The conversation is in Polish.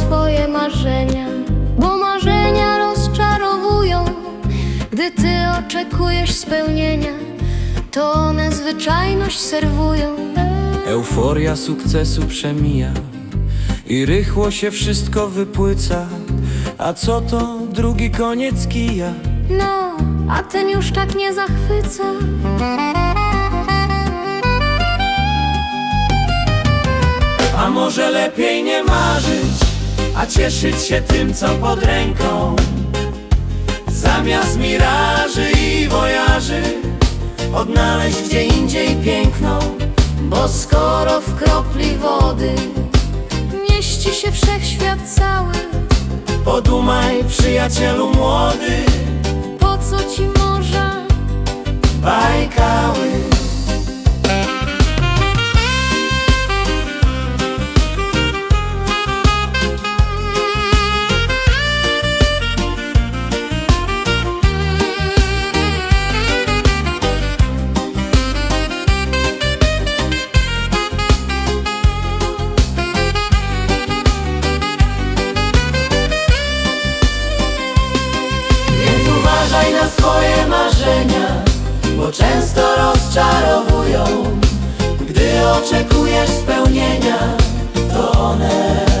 swoje marzenia Bo marzenia rozczarowują Gdy ty oczekujesz spełnienia To one zwyczajność serwują Euforia sukcesu przemija I rychło się wszystko wypłyca A co to drugi koniec kija? No, a ten już tak nie zachwyca A może lepiej nie marzyć? A cieszyć się tym, co pod ręką. Zamiast miraży i wojaży, odnaleźć gdzie indziej piękną. Bo skoro w kropli wody mieści się wszechświat cały, Podumaj, przyjacielu młody, po co ci uważaj na swoje marzenia, bo często rozczarowują. Gdy oczekujesz spełnienia, to one